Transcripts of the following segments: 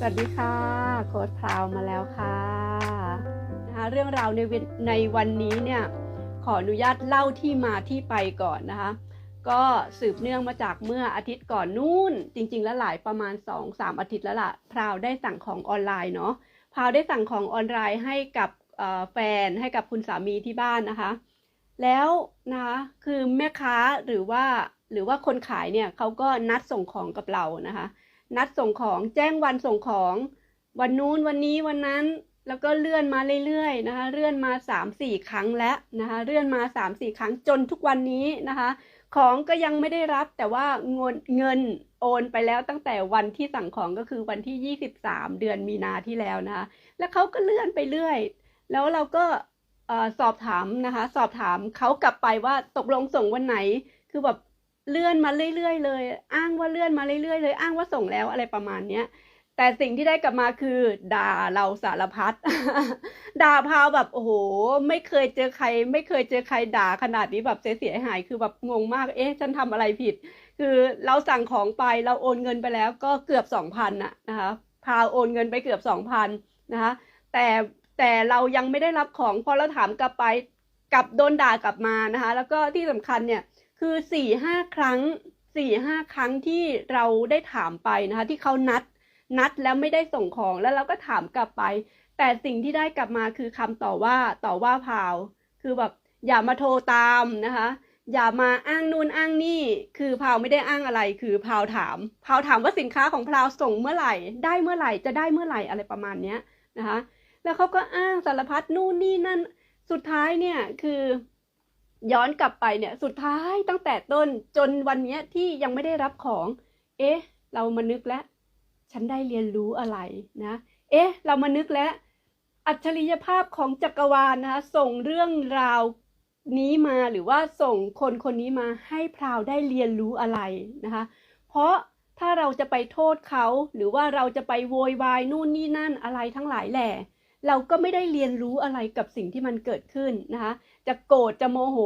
สวัสดีค่ะ โค้ดพราวมาแล้วค่ะนะคะเรื่องราวในวันในวันนี้เนี่ยขออนุญาตเล่าที่มาที่ไปก่อนนะคะ ก็สืบเนื่องมาจากเมื่ออาทิตย์ก่อนนู่น จริง ๆ แล้วหลายประมาณ 2-3 อาทิตย์แล้วล่ะพราวได้สั่งของออนไลน์เนาะพราวได้สั่งของออนไลน์ให้กับแฟนให้กับคุณสามีที่บ้านนะคะ แล้วนะคะคือแม่ค้าหรือว่าหรือว่าคนขายเนี่ยเขาก็นัดส่งของกับเรานะคะ นัดส่งของแจ้งวันส่งของ วันนู้นวันนี้วันนั้นแล้วก็เลื่อนมาเรื่อยๆนะคะ เลื่อนมา 3-4 ครั้งแล้วนะคะ เลื่อนมา 3-4 ครั้งจนทุกวันนี้นะคะ ของก็ยังไม่ได้รับแต่ว่าเงินเงินโอนไปแล้วตั้งแต่วันที่สั่งของก็คือวันที่ 23 เดือนมีนาที่แล้วนะคะ แล้วเขาก็เลื่อนไปเรื่อย แล้วเราก็อสอบถามนะคะ สอบถามเขากลับไปว่าตกลงส่งวันไหน คือแบบ เลื่อนมาเรื่อยๆเลย อ้างว่าเลื่อนมาเรื่อยๆเลย อ้างว่าส่งแล้วอะไรประมาณเนี้ยแต่สิ่งที่ได้กลับมาคือด่าเราสารพัดด่าพาวแบบโอ้โห ไม่เคยเจอใคร ไม่เคยเจอใครด่าขนาดนี้แบบเสียหายคือแบบงงมาก เอ๊ะฉันทำอะไรผิด คือเราสั่งของไปเราโอนเงินไปแล้วก็เกือบสองพันนะนะคะพาวโอนเงินไปเกือบสองพันนะคะแต่แต่เรายังไม่ได้รับของพอเราถามกลับไปกลับโดนด่ากลับมานะคะ แล้วก็ที่สำคัญเนี่ย คือสี่ห้าครั้งสี่ห้าครั้งที่เราได้ถามไปนะคะ ที่เขานัดนัดแล้วไม่ได้ส่งของแล้วเราก็ถามกลับไป แต่สิ่งที่ได้กลับมาคือคำต่อว่าต่อว่าพาว คือแบบอย่ามาโทรตามนะคะ อย่ามาอ้างนู่นอ้างนี่ คือพาวไม่ได้อ้างอะไร คือพาวถาม พาวถามว่าสินค้าของพาวส่งเมื่อไหร่ ได้เมื่อไหร่จะได้เมื่อไหร่อะไรประมาณเนี้ยนะคะ แล้วเขาก็อ้างสารพัดนู่นนี่นั่นสุดท้ายเนี่ยคือ ย้อนกลับไปเนี่ยสุดท้ายตั้งแต่ต้นจนวันนี้ที่ยังไม่ได้รับของ เอ๊ะ เรามานึกแล้ว ฉันได้เรียนรู้อะไรนะ เอ๊ะ เรามานึกแล้ว อัจฉริยภาพของจักรวาลนะคะส่งเรื่องราวนี้มาหรือว่าส่งคนคนนี้มาให้พราวได้เรียนรู้อะไรนะคะ เพราะถ้าเราจะไปโทษเขา หรือว่าเราจะไปโวยวายนู่นนี่นั่นอะไรทั้งหลายแหล่เราก็ไม่ได้เรียนรู้อะไรกับสิ่งที่มันเกิดขึ้นนะคะ จะโกรธจะโมโห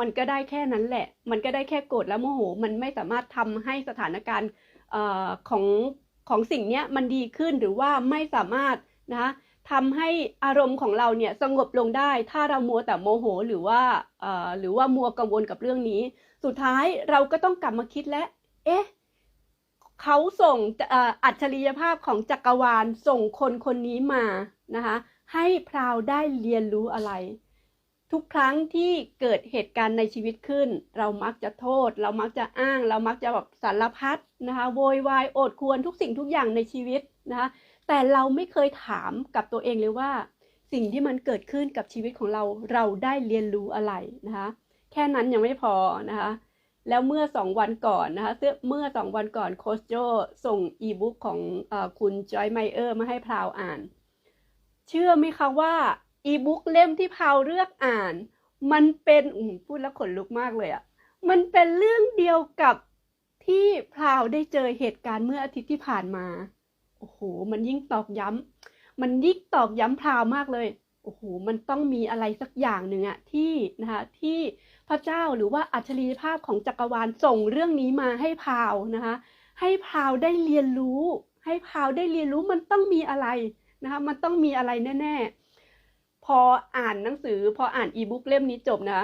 มันก็ได้แค่นั้นแหละ มันก็ได้แค่โกรธและโมโห มันไม่สามารถทำให้สถานการณ์อของของสิ่งเนี้ยมันดีขึ้นหรือว่าไม่สามารถนะคะทำให้อารมณ์ของเราเนี่ยสงบลงได้ ถ้าเรามัวแต่โมโหหรือว่าหรือว่ามัวกังวลกับเรื่องนี้ สุดท้ายเราก็ต้องกลับมาคิดและ เอ๊ะเขาส่งอัจฉริยภาพของจักรวาลส่งคนคนนี้มานะคะให้พราวได้เรียนรู้อะไร ทุกครั้งที่เกิดเหตุการณ์ในชีวิตขึ้น เรามักจะโทษ เรามักจะอ้าง เรามักจะแบบสารพัดนะคะโวยวายโอดควรทุกสิ่งทุกอย่างในชีวิตนะคะแต่เราไม่เคยถามกับตัวเองเลยว่า สิ่งที่มันเกิดขึ้นกับชีวิตของเราเราได้เรียนรู้อะไรนะคะแค่นั้นยังไม่พอนะคะแล้วเมื่อสองวันก่อนนะคะเมื่อสองวันก่อนโคชโจส่งอีบุ๊กของอคุณจอยไมเออร์มาให้พราวอ่าน เชื่อไหมคะว่า อีบุ๊กเล่มที่พาวเลือกอ่าน มันเป็นอืมพูดแล้วขนลุกมากเลยอะ่ะ มันเป็นเรื่องเดียวกับที่พาวได้เจอเหตุการณ์เมื่ออาทิตย์ที่ผ่านมา โอ้โห มันยิ่งตอกย้ำมันยิ่งตอกย้ำพาวมากเลย โอ้โห มันต้องมีอะไรสักอย่างหนึ่งอะที่นะคะที่พระเจ้าหรือว่าอัจฉริยภาพของจักรวาลส่งเรื่องนี้มาให้พาวนะคะ ให้พาวได้เรียนรู้ ให้พาวได้เรียนรู้มันต้องมีอะไรนะคะ มันต้องมีอะไรแน่ ๆ พออ่านหนังสือ พออ่านอีบุ๊กเล่มนี้จบนะ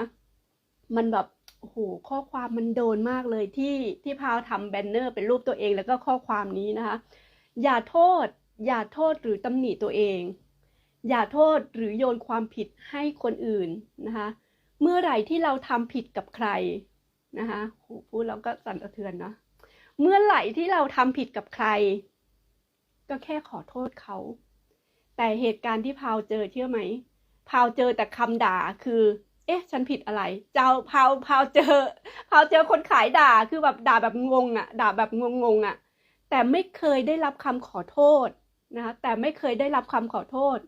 มันแบบโอ้โหข้อความมันโดนมากเลยที่ที่พาวทำแบนเนอร์เป็นรูปตัวเองแล้วก็ข้อความนี้นะคะ อย่าโทษ อย่าโทษหรือตำหนิตัวเอง อย่าโทษหรือโยนความผิดให้คนอื่นนะคะ เมื่อไหร่ที่เราทำผิดกับใครนะคะโหพูดแล้วก็สั่นสะเทือนนะเมื่อไหร่ที่เราทำผิดกับใคร ก็แค่ขอโทษเขา แต่เหตุการณ์ที่พาวเจอเชื่อไหม พาวเจอแต่คำด่าคือ เอ๊ะ ฉันผิดอะไร เจ้าพาวพาวเจอพาวเจอคนขายด่าคือแบบด่าแบบงงอะ่ะ ด่าแบบงงงอะ่ะ แต่ไม่เคยได้รับคำขอโทษนะคะแต่ไม่เคยได้รับคำขอโทษ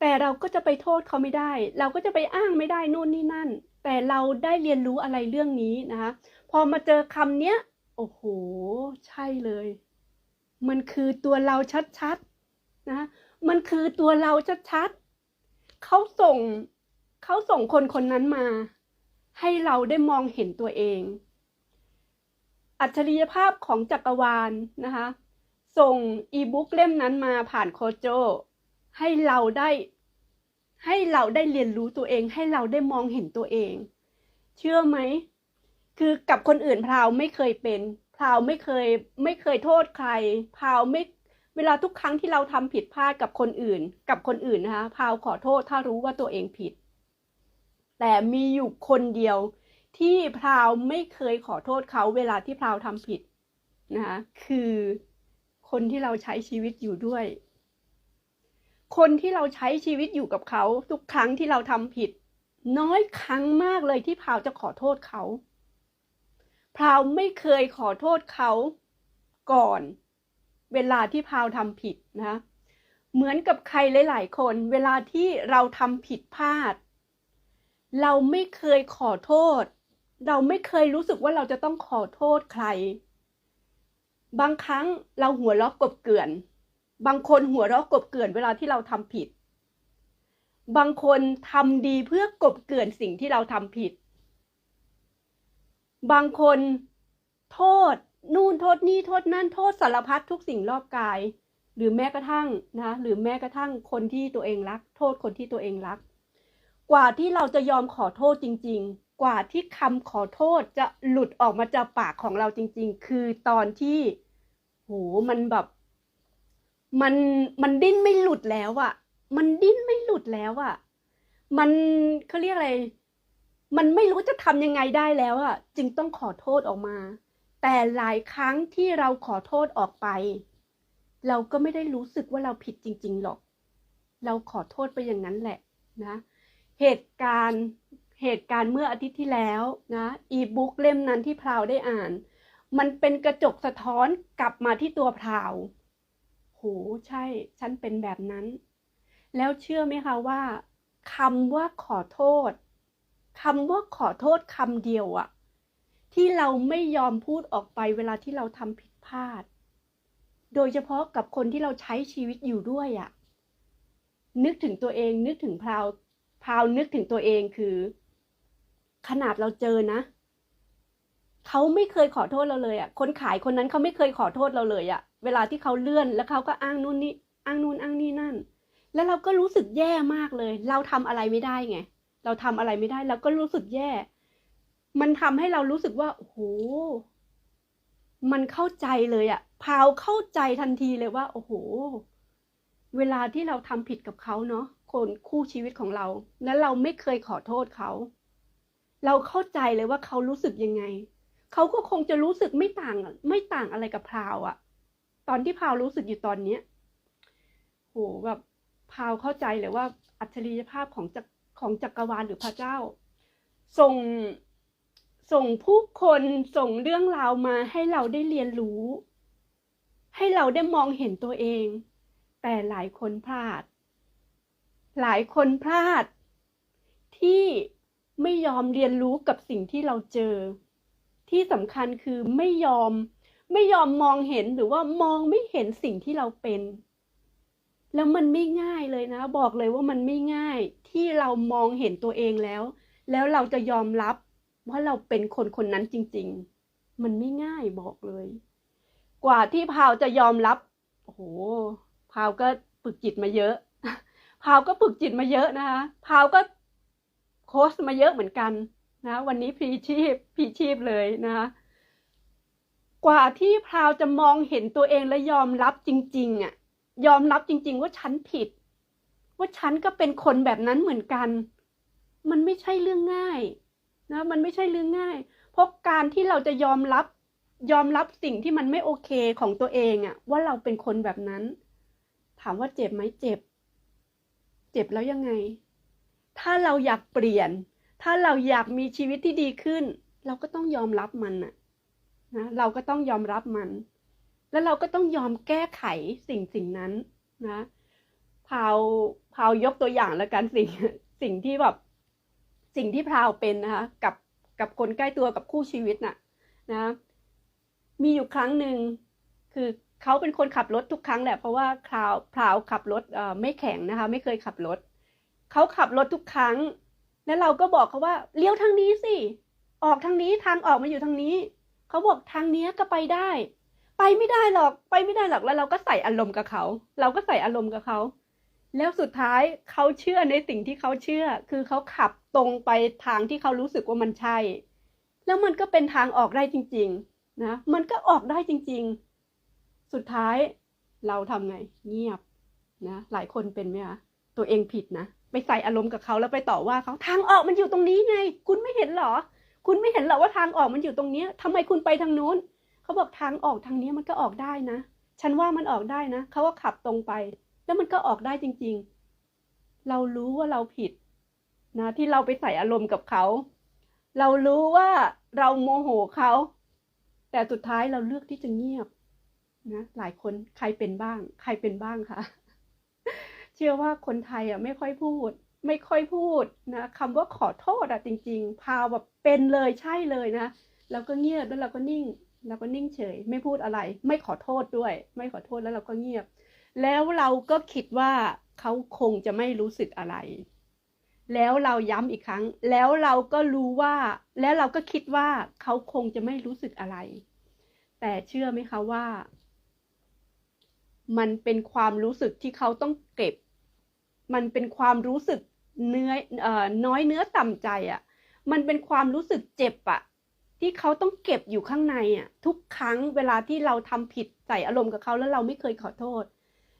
แต่เราก็จะไปโทษเขาไม่ได้ เราก็จะไปอ้างไม่ได้นู่นนี่นั่น แต่เราได้เรียนรู้อะไรเรื่องนี้นะคะพอมาเจอคำเนี้ยโอ้โห ใช่เลย มันคือตัวเราชัดๆนะ มันคือตัวเราชัดๆ เขาส่งเขาส่งคนคนนั้นมา ให้เราได้มองเห็นตัวเอง อัจฉริยภาพของจักรวาลนะคะ ส่งอีบุ๊กเล่มนั้นมาผ่านโคโจ ให้เราได้ให้เราได้เรียนรู้ตัวเอง ให้เราได้มองเห็นตัวเอง เชื่อไหม คือกับคนอื่นพราวไม่เคยเป็นพราวไม่เคยไม่เคยโทษใครพราวไม่ เวลาทุกครั้งที่เราทำผิดพลาดกับคนอื่น กับคนอื่นนะคะพาวขอโทษถ้ารู้ว่าตัวเองผิด แต่มีอยู่คนเดียวที่พราวไม่เคยขอโทษเขาเวลาที่พราวทำผิดนะคะคือคนที่เราใช้ชีวิตอยู่ด้วย คนที่เราใช้ชีวิตอยู่กับเขา ทุกครั้งที่เราทำผิด น้อยครั้งมากเลยที่พราวจะขอโทษเขาพราวไม่เคยขอโทษเขาก่อน เวลาที่พาวทำผิดนะเหมือนกับใครหลาย ๆ คน เวลาที่เราทำผิดพลาด เราไม่เคยขอโทษ เราไม่เคยรู้สึกว่าเราจะต้องขอโทษใคร บางครั้งเราหัวเราะกบเกลื่อน บางคนหัวเราะกบเกลื่อนเวลาที่เราทำผิด บางคนทำดีเพื่อกบเกลื่อนสิ่งที่เราทำผิด บางคนโทษ นู่นโทษนี่โทษนั่นโทษสารพัดทุกสิ่งรอบกาย หรือแม้กระทั่งนะหรือแม้กระทั่งคนที่ตัวเองรัก โทษคนที่ตัวเองรัก กว่าที่เราจะยอมขอโทษจริง ๆ กว่าที่คำขอโทษจะหลุดออกมาจากปากของเราจริง ๆ คือตอนที่โหมันแบบมันมันดิ้นไม่หลุดแล้วอะมันดิ้นไม่หลุดแล้วอะมันเขาเรียกอะไร มันไม่รู้จะทำยังไงได้แล้วอะจึงต้องขอโทษออกมา แต่หลายครั้งที่เราขอโทษออกไป เราก็ไม่ได้รู้สึกว่าเราผิดจริง ๆ หรอก เราขอโทษไปอย่างนั้นแหละนะ เหตุการณ์เหตุการณ์เมื่ออาทิตย์ที่แล้วนะอีบุ๊กเล่มนั้นที่พราวได้อ่าน มันเป็นกระจกสะท้อนกลับมาที่ตัวพราวโหใช่ ฉันเป็นแบบนั้น แล้วเชื่อไหมคะว่าคำว่าขอโทษคำว่าขอโทษคำเดียวอะ ที่เราไม่ยอมพูดออกไปเวลาที่เราทำผิดพลาด โดยเฉพาะกับคนที่เราใช้ชีวิตอยู่ด้วยอะนึกถึงตัวเอง นึกถึงพราวพราวนึกถึงตัวเองคือ ขนาดเราเจอนะเขาไม่เคยขอโทษเราเลยอะคนขายคนนั้นเขาไม่เคยขอโทษเราเลยอะเวลาที่เขาเลื่อนแล้วเขาก็อ้างนู่นนี่ อ้างนู่นอ้างนี่นั่น แล้วเราก็รู้สึกแย่มากเลย เราทำอะไรไม่ได้ไง เราทำอะไรไม่ได้เราก็รู้สึกแย่ มันทำให้เรารู้สึกว่าโอ้โหมันเข้าใจเลยอะพาวเข้าใจทันทีเลยว่า โอ้โห เวลาที่เราทำผิดกับเขาเนาะคนคู่ชีวิตของเรา แล้วเราไม่เคยขอโทษเขา เราเข้าใจเลยว่าเขารู้สึกยังไง เขาก็คงจะรู้สึกไม่ต่าง ไม่ต่างอะไรกับพาวอะตอนที่พาวรู้สึกอยู่ตอนเนี้ยโหแบบพาวเข้าใจเลยว่า อัจฉริยภาพของจักของจักรวาลหรือพระเจ้าส่ง ส่งผู้คนส่งเรื่องราวมาให้เราได้เรียนรู้ ให้เราได้มองเห็นตัวเอง แต่หลายคนพลาด หลายคนพลาด ที่ไม่ยอมเรียนรู้กับสิ่งที่เราเจอ ที่สำคัญคือไม่ยอม ไม่ยอมมองเห็นหรือว่ามองไม่เห็นสิ่งที่เราเป็น แล้วมันไม่ง่ายเลยนะ บอกเลยว่ามันไม่ง่ายที่เรามองเห็นตัวเองแล้ว แล้วเราจะยอมรับ ว่าเราเป็นคนคนนั้นจริง ๆ มันไม่ง่ายบอกเลย กว่าที่พาวจะยอมรับโอ้โหพาวก็ฝึกจิตมาเยอะ พาวก็ฝึกจิตมาเยอะนะคะพาวก็โค้ชมาเยอะเหมือนกันนะ วันนี้พีชีพพีชีพเลยนะคะกว่าที่พาวจะมองเห็นตัวเองและยอมรับจริง ๆอะ ยอมรับจริง ๆ ว่าฉันผิด ว่าฉันก็เป็นคนแบบนั้นเหมือนกัน มันไม่ใช่เรื่องง่าย นะมันไม่ใช่เรื่องง่าย เพราะการที่เราจะยอมรับยอมรับสิ่งที่มันไม่โอเคของตัวเองอะว่าเราเป็นคนแบบนั้น ถามว่าเจ็บไหมเจ็บ เจ็บแล้วยังไง ถ้าเราอยากเปลี่ยน ถ้าเราอยากมีชีวิตที่ดีขึ้น เราก็ต้องยอมรับมันนะนะเราก็ต้องยอมรับมัน แล้วเราก็ต้องยอมแก้ไขสิ่งสิ่งนั้นนะพาวพาวยกตัวอย่างแล้วกันสิ่งสิ่งที่แบบ สิ่งที่พราวเป็นนะคะกับกับคนใกล้ตัวกับคู่ชีวิตน่ะนะมีอยู่ครั้งหนึ่งคือเขาเป็นคนขับรถทุกครั้งแหละเพราะว่าพราวพราวขับรถไม่แข็งนะคะ ไม่เคยขับรถเขาขับรถทุกครั้ง แล้วเราก็บอกเขาว่าเลี้ยวทางนี้สิออกทางนี้ทางออกมาอยู่ทางนี้เขาบอกทางนี้ก็ไปได้ ไปไม่ได้หรอกไปไม่ได้หรอกแล้วเราก็ใส่อารมณ์กับเขา เราก็ใส่อารมณ์กับเขา แล้วสุดท้ายเขาเชื่อในสิ่งที่เขาเชื่อ คือเขาขับตรงไปทางที่เขารู้สึกว่ามันใช่ แล้วมันก็เป็นทางออกได้จริง ๆ นะ มันก็ออกได้จริง ๆ สุดท้ายเราทำไง เงียบนะ หลายคนเป็นไหมคะตัวเองผิดนะ ไปใส่อารมณ์กับเขาแล้วไปต่อว่าเขาทางออกมันอยู่ตรงนี้ไง คุณไม่เห็นหรอ คุณไม่เห็นเหรอว่าทางออกมันอยู่ตรงเนี้ยทำไมคุณไปทางนู้น เขาบอกทางออกทางนี้มันก็ออกได้นะ ฉันว่ามันออกได้นะ เขาก็ขับตรงไป แล้วมันก็ออกได้จริง ๆ เรารู้ว่าเราผิดนะที่เราไปใส่อารมณ์กับเขา เรารู้ว่าเราโมโหเขา แต่สุดท้ายเราเลือกที่จะเงียบนะหลายคนใครเป็นบ้าง ใครเป็นบ้างคะเชื่อว่าคนไทยอะไม่ค่อยพูด ไม่ค่อยพูดนะคำว่าขอโทษอะจริง ๆ พาวแบบเป็นเลยใช่เลยนะเราก็เงียบแล้วเราก็นิ่งเราก็นิ่งเฉย ไม่พูดอะไร ไม่ขอโทษด้วย ไม่ขอโทษแล้วเราก็เงียบ แล้วเราก็คิดว่าเขาคงจะไม่รู้สึกอะไร แล้วเราย้ำอีกครั้ง แล้วเราก็รู้ว่า แล้วเราก็คิดว่าเขาคงจะไม่รู้สึกอะไร แต่เชื่อไหมคะว่า มันเป็นความรู้สึกที่เขาต้องเก็บ มันเป็นความรู้สึกเนื้อออน้อยเนื้อต่ำใจอะ่ะ มันเป็นความรู้สึกเจ็บอะ่ะที่เขาต้องเก็บอยู่ข้างในอะ่ะทุกครั้งเวลาที่เราทำผิดใส่อารมณ์กับเขาแล้วเราไม่เคยขอโทษ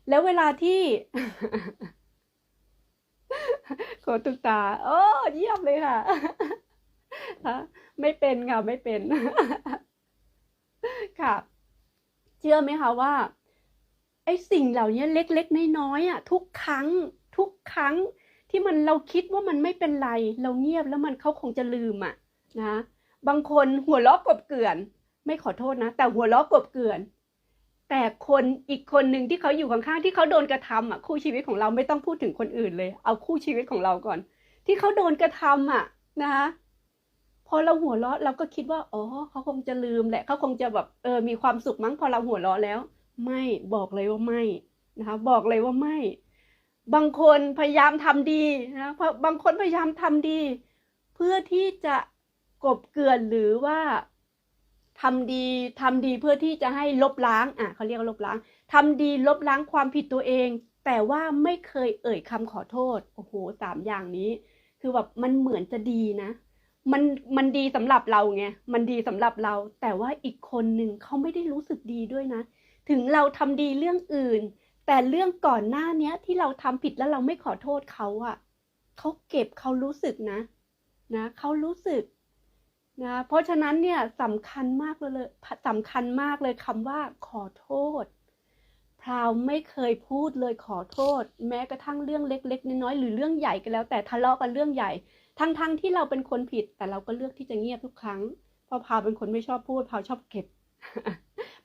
แล้วเวลาที่โคตุกตา โอ้เยี่ยมเลยค่ะฮะไม่เป็นค่ะ ไม่เป็น ค่ะ เชื่อไหมคะว่า ไอ้สิ่งเหล่านี้เล็กๆน้อยๆอะ ทุกครั้ง ทุกครั้งที่มันเราคิดว่ามันไม่เป็นไร เราเงียบแล้วมันเขาคงจะลืมอะนะบางคนหัวเราะกบเกลื่อน ไม่ขอโทษนะ แต่หัวเราะกบเกลื่อน แต่คนอีกคนหนึ่งที่เขาอยู่ข้างๆที่เขาโดนกระทำอะคู่ชีวิตของเราไม่ต้องพูดถึงคนอื่นเลย เอาคู่ชีวิตของเราก่อน ที่เขาโดนกระทำอะนะคะพอเราหัวเราะเราก็คิดว่าอ๋อเขาคงจะลืมแหละเขาคงจะแบบเออมีความสุขมั้งพอเราหัวเราะแล้ว ไม่บอกเลยว่าไม่นะคะบอกเลยว่าไม่ บางคนพยายามทำดีนะเพราะบางคนพยายามทำดี เพื่อที่จะกบเกลื่อนหรือว่า ทำดีทำดีเพื่อที่จะให้ลบล้างอะเขาเรียกว่าลบล้างทำดีลบล้างความผิดตัวเอง แต่ว่าไม่เคยเอ่ยคำขอโทษโอ้โหสามอย่างนี้ คือแบบมันเหมือนจะดีนะ มันมันดีสำหรับเราไงมันดีสำหรับเรา แต่ว่าอีกคนหนึ่งเขาไม่ได้รู้สึกดีด้วยนะ ถึงเราทำดีเรื่องอื่น แต่เรื่องก่อนหน้าเนี้ยที่เราทำผิดแล้วเราไม่ขอโทษเขาอะเขาเก็บเขารู้สึกนะ นะเขารู้สึก นะเพราะฉะนั้นเนี่ยสำคัญมากเลยสำคัญมากเลยคำว่า ขอโทษ พราวไม่เคยพูดเลยขอโทษ แม้กระทั่งเรื่องเล็ก ๆ น้อยๆหรือเรื่องใหญ่ก็แล้ว แต่ทะเลาะกันเรื่องใหญ่ ทั้งๆทที่เราเป็นคนผิด แต่เราก็เลือกที่จะเงียบทุกครั้งเพราะพาวเป็นคนไม่ชอบพูดพาวชอบเก็บ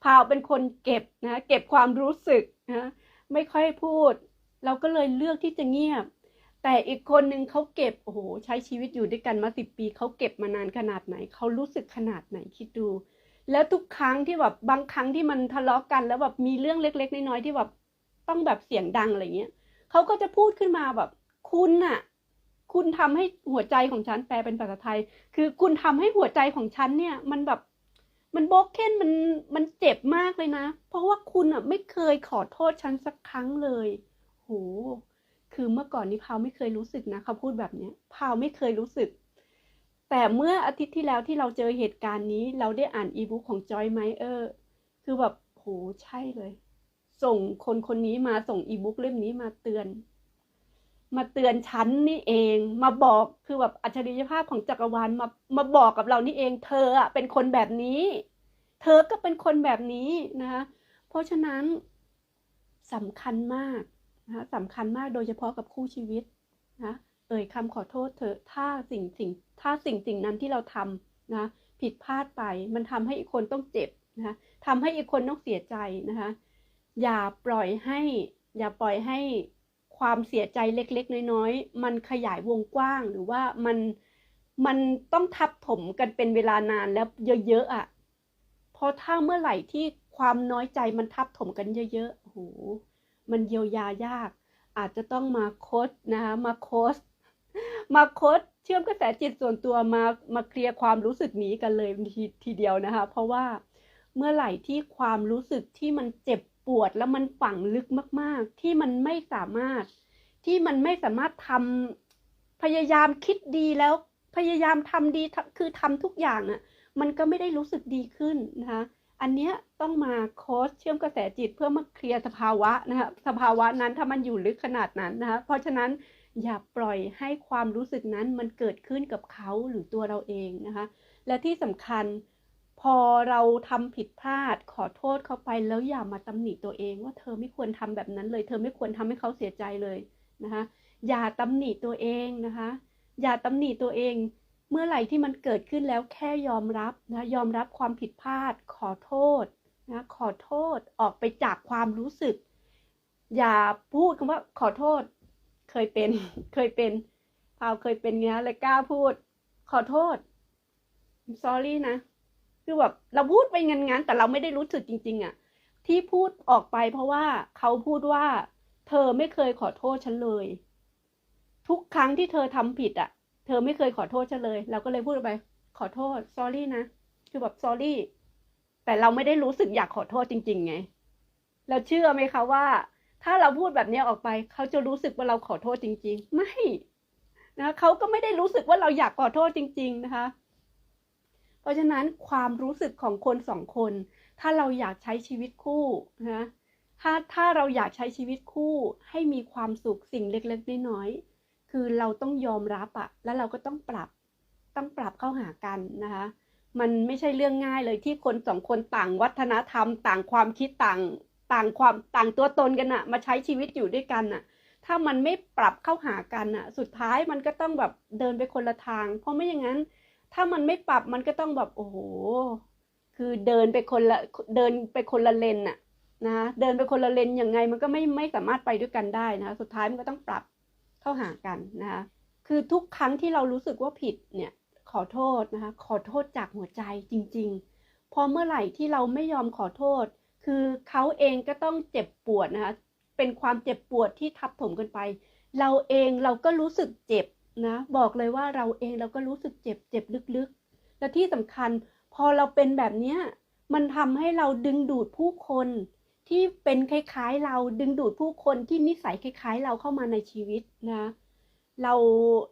พาวเป็นคนเก็บนะเก็บความรู้สึกนะไม่ค่อยพูด เราก็เลยเลือกที่จะเงียบ แต่อีกคนหนึ่งเขาเก็บโอ้โหใช้ชีวิตอยู่ด้วยกันมาสิบปีเขาเก็บมานานขนาดไหนเขารู้สึกขนาดไหนคิดดู แล้วทุกครั้งที่แบบบางครั้งที่มันทะเลาะกัน แล้วแบบมีเรื่องเล็ก ๆ น้อยๆที่แบบต้องแบบเสียงดังอะไรเงี้ยเขาก็จะพูดขึ้นมาแบบ คุณน่ะ คุณทำให้หัวใจของฉันแปลเป็นภาษาไทย คือคุณทำให้หัวใจของฉันเนี่ย มันแบบมันโบกเค้นมันมันเจ็บมากเลยนะ เพราะว่าคุณอะไม่เคยขอโทษฉันสักครั้งเลย โห คือเมื่อก่อนนี้พาวไม่เคยรู้สึกนะเขาพูดแบบนี้พาวไม่เคยรู้สึก แต่เมื่ออาทิตย์ที่แล้วที่เราเจอเหตุการณ์นี้ เราได้อ่านอีบุ๊กของจอยไมเออร์คือแบบโหใช่เลย ส่งคนคนนี้มาส่งอีบุ๊กเล่มนี้มาเตือน มาเตือนฉันนี่เอง มาบอกคือแบบอัจฉริยภาพของจักรวาลมามาบอกกับเรานี่เอง เธออะเป็นคนแบบนี้ เธอก็เป็นคนแบบนี้นะคะเพราะฉะนั้นสำคัญมาก นะคะสำคัญมากโดยเฉพาะกับคู่ชีวิตนะเอ่ยคำขอโทษเธอถ้าสิ่งสิ่งถ้าสิ่งสิ่งนั้นที่เราทำนะผิดพลาดไป มันทำให้อีกคนต้องเจ็บนะคะทำให้อีกคนต้องเสียใจนะคะอย่าปล่อยให้อย่าปล่อยให้ความเสียใจเล็ก ๆ น้อยๆ มันขยายวงกว้างหรือว่ามันมันต้องทับถมกันเป็นเวลานานแล้วเยอะๆอะพราะถ้าเมื่อไหร่ที่ความน้อยใจมันทับถมกันเยอะๆโอ้โห มันเยียวยายาก อาจจะต้องมาโค้ดนะคะมาโค้ชมาโค้ดเชื่อมกระแสจิตส่วนตัวมามาเคลียร์ความรู้สึกนี้กันเลยทีทีเดียวนะคะ เพราะว่าเมื่อไหร่ที่ความรู้สึกที่มันเจ็บปวดแล้วมันฝังลึกมาก ๆ ที่มันไม่สามารถ ที่มันไม่สามารถทำพยายามคิดดีแล้วพยายามทำดีคือทำทุกอย่างอะ่ะ มันก็ไม่ได้รู้สึกดีขึ้นนะคะ อันเนี้ยต้องมาโค้ชเชื่อมกระแสจิตเพื่อมาเคลียร์สภาวะนะคะสภาวะนั้นถ้ามันอยู่ลึกขนาดนั้นนะคะเพราะฉะนั้นอย่าปล่อยให้ความรู้สึกนั้นมันเกิดขึ้นกับเขาหรือตัวเราเองนะคะ และที่สำคัญพอเราทำผิดพลาดขอโทษเขาไปแล้วอย่ามาตำหนิตัวเองว่าเธอไม่ควรทำแบบนั้นเลย เธอไม่ควรทำให้เขาเสียใจเลยนะคะ อย่าตำหนิตัวเองนะคะ อย่าตำหนิตัวเอง เมื่อไหร่ที่มันเกิดขึ้นแล้วแค่ยอมรับนะยอมรับความผิดพลาด ขอโทษนะขอโทษออกไปจากความรู้สึก อย่าพูดคำว่าขอโทษ เคยเป็นเคยเป็นพาวเคยเป็นเงี้ยเลยกล้าพูด ขอโทษ sorry นะ คือแบบเราพูดไปงั้นๆแต่เราไม่ได้รู้สึกจริง ๆอะ่ะที่พูดออกไปเพราะว่าเขาพูดว่า เธอไม่เคยขอโทษฉันเลย ทุกครั้งที่เธอทำผิดอะ่ะ เธอไม่เคยขอโทษฉันเลย เราก็เลยพูดไป ขอโทษ sorry นะ คือแบบ sorry แต่เราไม่ได้รู้สึกอยากขอโทษจริง ๆ ไง เราเชื่อไหมคะว่า ถ้าเราพูดแบบนี้ออกไป เขาจะรู้สึกว่าเราขอโทษจริง ๆ ไม่นะเขาก็ไม่ได้รู้สึกว่าเราอยากขอโทษจริง ๆ นะคะ เพราะฉะนั้นความรู้สึกของคนสองคน ถ้าเราอยากใช้ชีวิตคู่นะถ้าถ้าเราอยากใช้ชีวิตคู่ให้มีความสุขสิ่งเล็กๆน้อยๆ คือเราต้องยอมรับอะแล้วเราก็ต้องปรับต้องปรับเข้าหากันนะคะ มันไม่ใช่เรื่องง่ายเลยที่คนสองคนต่างวัฒนธรรม ต่างความคิดต่างต่างความต่างตัวตนกันอะมาใช้ชีวิตอยู่ด้วยกันอะถ้ามันไม่ปรับเข้าหากันอะสุดท้ายมันก็ต้องแบบเดินไปคนละทาง เพราะไม่อย่างนั้น ถ้ามันไม่ปรับมันก็ต้องแบบโอ้โหคือเดินไปคนละเดินไปคนละเลนน่ะนะเดินไปคนละเลนยังไงมันก็ไม่ไม่สามารถไปด้วยกันได้นะคะสุดท้ายมันก็ต้องปรับ เข้าหากันนะคะคือทุกครั้งที่เรารู้สึกว่าผิดเนี่ยขอโทษนะคะขอโทษจากหัวใจจริง ๆ พอเมื่อไหร่ที่เราไม่ยอมขอโทษ คือเขาเองก็ต้องเจ็บปวดนะคะเป็นความเจ็บปวดที่ทับถมกันไป เราเองเราก็รู้สึกเจ็บนะบอกเลยว่าเราเองเราก็รู้สึกเจ็บเจ็บลึกๆ และที่สำคัญพอเราเป็นแบบเนี้ยมันทำให้เราดึงดูดผู้คน ที่เป็นคล้ายๆ เราดึงดูดผู้คนที่นิสัยคล้าย ๆ เราเข้ามาในชีวิตนะ เรา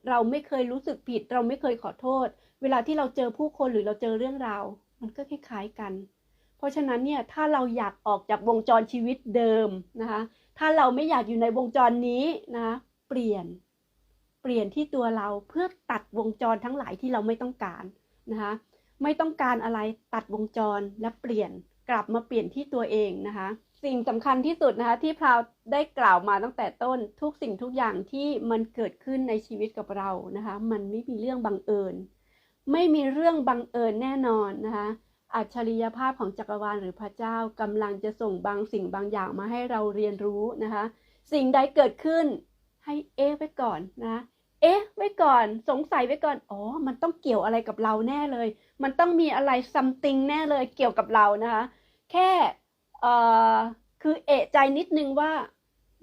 เราไม่เคยรู้สึกผิด เราไม่เคยขอโทษ เวลาที่เราเจอผู้คนหรือเราเจอเรื่องราวมันก็คล้ายๆกัน เพราะฉะนั้นเนี่ยถ้าเราอยากออกจากวงจรชีวิตเดิมนะคะ ถ้าเราไม่อยากอยู่ในวงจรนี้นะเปลี่ยนเปลี่ยนที่ตัวเราเพื่อตัดวงจรทั้งหลายที่เราไม่ต้องการนะคะ ไม่ต้องการอะไรตัดวงจรและเปลี่ยนกลับมาเปลี่ยนที่ตัวเองนะคะ สิ่งสำคัญที่สุดนะคะที่พราวได้กล่าวมาตั้งแต่ต้นทุกสิ่งทุกอย่างที่มันเกิดขึ้นในชีวิตกับเรานะคะ มันไม่มีเรื่องบังเอิญ ไม่มีเรื่องบังเอิญแน่นอนนะคะอัจฉริยภาพของจักรวาลหรือพระเจ้ากำลังจะส่งบางสิ่งบางอย่างมาให้เราเรียนรู้นะคะ สิ่งใดเกิดขึ้นให้เอไว้ก่อนนะ เอ๊ะ ไว้ก่อนสงสัยไว้ก่อน อ๋อ มันต้องเกี่ยวอะไรกับเราแน่เลย มันต้องมีอะไร something แน่เลยเกี่ยวกับเรานะคะ แค่เอ่อคือเอะใจนิดนึงว่า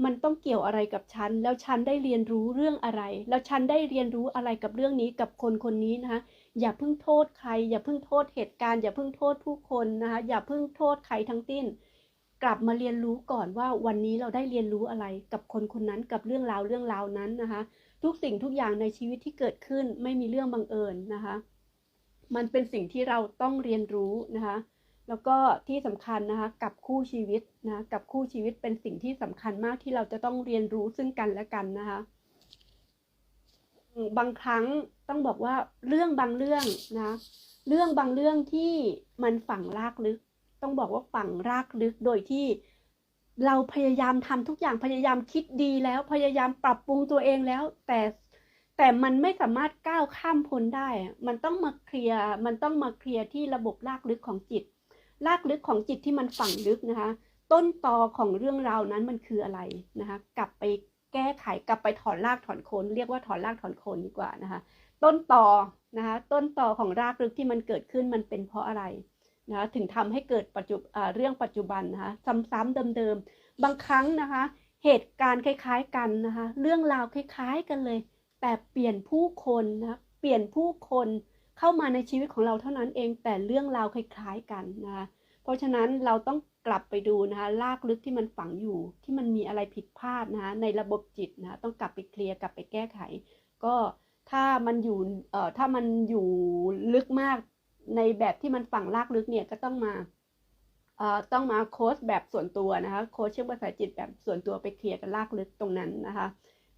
มันต้องเกี่ยวอะไรกับฉัน แล้วฉันได้เรียนรู้เรื่องอะไร แล้วฉันได้เรียนรู้อะไรกับเรื่องนี้กับคนคนนี้นะคะ อย่าเพิ่งโทษใคร อย่าเพิ่งโทษเหตุการณ์ อย่าเพิ่งโทษผู้คนนะคะ อย่าเพิ่งโทษใครทั้งสิ้น กลับมาเรียนรู้ก่อนว่าวันนี้เราได้เรียนรู้อะไรกับคนคนนั้นกับเรื่องราวเรื่องราวนั้นนะคะ ทุกสิ่งทุกอย่างในชีวิตที่เกิดขึ้นไม่มีเรื่องบังเอิญนะคะ มันเป็นสิ่งที่เราต้องเรียนรู้นะคะ แล้วก็ที่สำคัญนะคะกับคู่ชีวิตนะกับคู่ชีวิตเป็นสิ่งที่สำคัญมากที่เราจะต้องเรียนรู้ซึ่งกันและกันนะคะบางครั้งต้องบอกว่าเรื่องบางเรื่องนะเรื่องบางเรื่องที่มันฝังรากลึก ต้องบอกว่าฝังรากลึกโดยที่ เราพยายามทำทุกอย่างพยายามคิดดีแล้วพยายามปรับปรุงตัวเองแล้ว แต่แต่มันไม่สามารถก้าวข้ามพ้นได้ มันต้องมาเคลียร์มันต้องมาเคลียร์ที่ระบบรากลึกของจิต รากลึกของจิตที่มันฝังลึกนะคะ ต้นตอของเรื่องราวนั้นมันคืออะไรนะคะ กลับไปแก้ไขกลับไปถอนรากถอนโคนเรียกว่าถอนรากถอนโคนดีกว่านะคะ ต้นตอนะคะ ต้นตอของรากลึกที่มันเกิดขึ้นมันเป็นเพราะอะไร นะถึงทำให้เกิดปัจจุเรื่องปัจจุบันนะคะซ้ำๆเดิมๆ บางครั้งนะคะ เหตุการณ์คล้ายๆกันนะคะ เรื่องราวคล้ายๆกันเลย แต่เปลี่ยนผู้คนนะเปลี่ยนผู้คนเข้ามาในชีวิตของเราเท่านั้นเอง แต่เรื่องราวคล้ายๆกันนะคะเพราะฉะนั้นเราต้องกลับไปดูนะคะลากลึกที่มันฝังอยู่ที่มันมีอะไรผิดพลาดนะคะในระบบจิตนะคะต้องกลับไปเคลียร์กลับไปแก้ไข ก็ถ้ามันอยู่เอ่อถ้ามันอยู่ลึกมาก ในแบบที่มันฝังลากลึกเนี่ยก็ต้องมาเอ่อต้องมาโค้ชแบบส่วนตัวนะคะโค้ชเชื่อมภาษาจิตแบบส่วนตัวไปเคลียร์กันลากลึกตรงนั้นนะคะ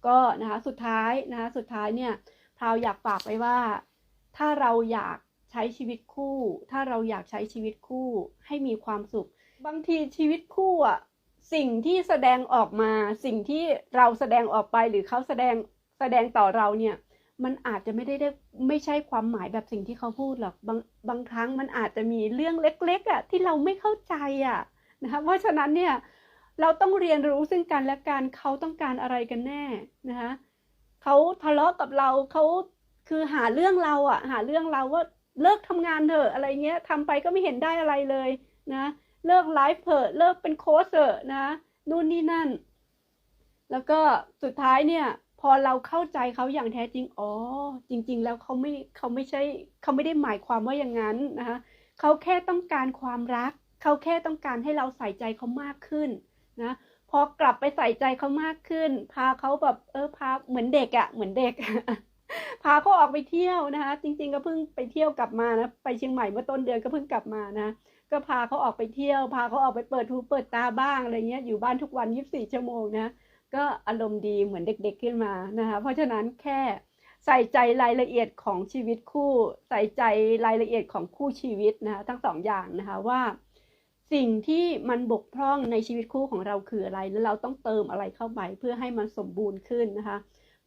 ก็นะคะสุดท้ายนะคะสุดท้ายเนี่ยพราวอยากฝากไว้ว่า ถ้าเราอยากใช้ชีวิตคู่ ถ้าเราอยากใช้ชีวิตคู่ให้มีความสุข บางทีชีวิตคู่อะสิ่งที่แสดงออกมา สิ่งที่เราแสดงออกไปหรือเขาแสดงแสดงต่อเราเนี่ย มันอาจจะไม่ได้ได้ไม่ใช่ความหมายแบบสิ่งที่เขาพูดหรอกบางบางครั้งมันอาจจะมีเรื่องเล็ก ๆอะที่เราไม่เข้าใจอะนะคะเพราะฉะนั้นเนี่ยเราต้องเรียนรู้ซึ่งกันและกันเขาต้องการอะไรกันแน่นะคะเขาทะเลาะกับเราเขาคือหาเรื่องเราอะ หาเรื่องเราว่าเลิกทำงานเถอะอะไรเงี้ยทำไปก็ไม่เห็นได้อะไรเลยนะเลิกไลฟ์เถอะเลิกเป็นโค้ชเถอะนะนู่นนี่นั่น แล้วก็สุดท้ายเนี่ย พอเราเข้าใจเขาอย่างแท้จริง อ๋อ จริง ๆ แล้วเขาไม่เขาไม่ใช่เขาไม่ได้หมายความว่าอย่างนั้นนะคะเขาแค่ต้องการความรัก เขาแค่ต้องการให้เราใส่ใจเขามากขึ้นนะพอกลับไปใส่ใจเขามากขึ้น พาเขาแบบเออพาเหมือนเด็กอะ่ะเหมือนเด็ก พาเขาออกไปเที่ยวนะคะ จริง ๆ ก็เพิ่งไปเที่ยวกลับมานะไปเชียงใหม่เมื่อต้นเดือนก็เพิ่งกลับมานะก็พาเขาออกไปเที่ยว พาเขาออกไปเปิดหูเปิดตาบ้างอะไรเงี้ยอยู่บ้านทุกวัน 24 ชั่วโมงนะ ก็อารมณ์ดีเหมือนเด็กๆขึ้นมานะคะ เพราะฉะนั้นแค่ใส่ใจรายละเอียดของชีวิตคู่ ใส่ใจรายละเอียดของคู่ชีวิตนะคะทั้งสองอย่างนะคะว่าสิ่งที่มันบกพร่องในชีวิตคู่ของเราคืออะไร แล้วเราต้องเติมอะไรเข้าไปเพื่อให้มันสมบูรณ์ขึ้นนะคะ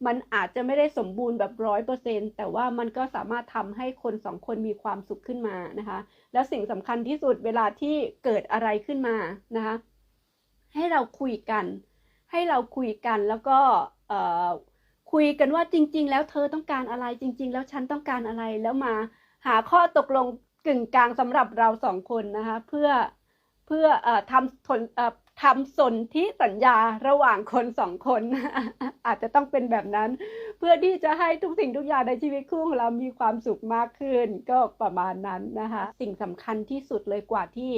มันอาจจะไม่ได้สมบูรณ์แบบร้อยเปอร์เซ็นแต่ว่ามันก็สามารถทำให้คนสองคนมีความสุขขึ้นมานะคะ แล้วสิ่งสำคัญที่สุดเวลาที่เกิดอะไรขึ้นมานะคะ ให้เราคุยกัน ให้เราคุยกันแล้วก็คุยกันว่าจริง ๆ แล้วเธอต้องการอะไรจริง ๆ แล้วฉันต้องการอะไรแล้วมาหาข้อตกลงกึ่งกลางสำหรับเราสองคนนะคะเพื่อเพื่ออทำทนทำสนธิสัญญาระหว่างคนสองคน อาจจะต้องเป็นแบบนั้น เพื่อที่จะให้ทุกสิ่งทุกอย่างในชีวิตคู่ของเรามีความสุขมากขึ้น ก็ประมาณนั้นนะคะ สิ่งสำคัญที่สุดเลยกว่าที่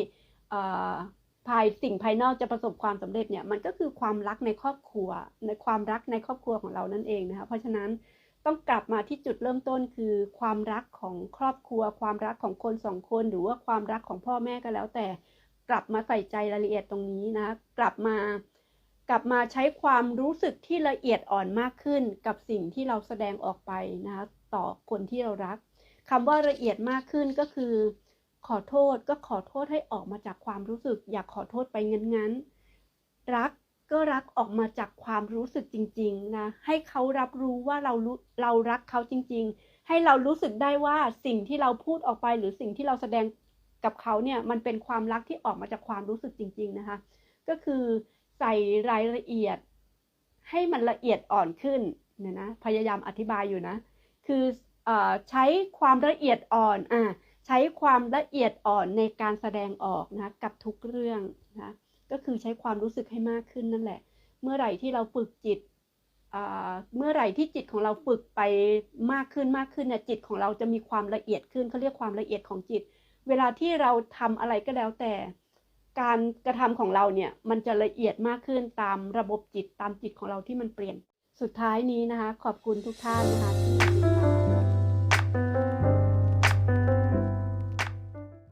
ภายสิ่งภายนอกจะประสบความสำเร็จเนี่ยมันก็คือความรักในครอบครัว ในความรักในครอบครัวของเรานั่นเองนะคะเพราะฉะนั้นต้องกลับมาที่จุดเริ่มต้นคือ ความรักของครอบครัว ความรักของคนสองคน หรือว่าความรักของพ่อแม่ก็แล้วแต่กลับมาใส่ใจรายละเอียดตรงนี้นะคะกลับมากลับมาใช้ความรู้สึกที่ละเอียดอ่อนมากขึ้นกับสิ่งที่เราแสดงออกไปนะคะต่อคนที่เรารักคำว่าละเอียดมากขึ้นก็คือ ขอโทษก็ขอโทษให้ออกมาจากความรู้สึก อยากขอโทษไปงั้นๆรักก็รักออกมาจากความรู้สึกจริง ๆ นะ ให้เขารับรู้ว่าเรารู้เรารักเขาจริง ๆ ให้เรารู้สึกได้ว่าสิ่งที่เราพูดออกไปหรือสิ่งที่เราแสดงกับเขาเนี่ยมันเป็นความรักที่ออกมาจากความรู้สึกจริง ๆ นะคะ ก็คือใส่รายละเอียด ให้มันละเอียดอ่อนขึ้นเนี่ยนะพยายามอธิบายอยู่นะ คือออใช้ความละเอียดอ่อนอะ ใช้ความละเอียดอ่อนในการแสดงออกนะกับทุกเรื่องนะก็คือใช้ความรู้สึกให้มากขึ้นนั่นแหละ เมื่อไหร่ที่เราฝึกจิตเมื่อไหร่ที่จิตของเราฝึกไปมากขึ้นมากขึ้นเนี่ยจิตของเราจะมีความละเอียดขึ้นเขาเรียกความละเอียดของจิต เวลาที่เราทำอะไรก็แล้วแต่ การกระทำของเราเนี่ยมันจะละเอียดมากขึ้นตามระบบจิตตามจิตของเราที่มันเปลี่ยนสุดท้ายนี้นะคะ ขอบคุณทุกท่านนะคะ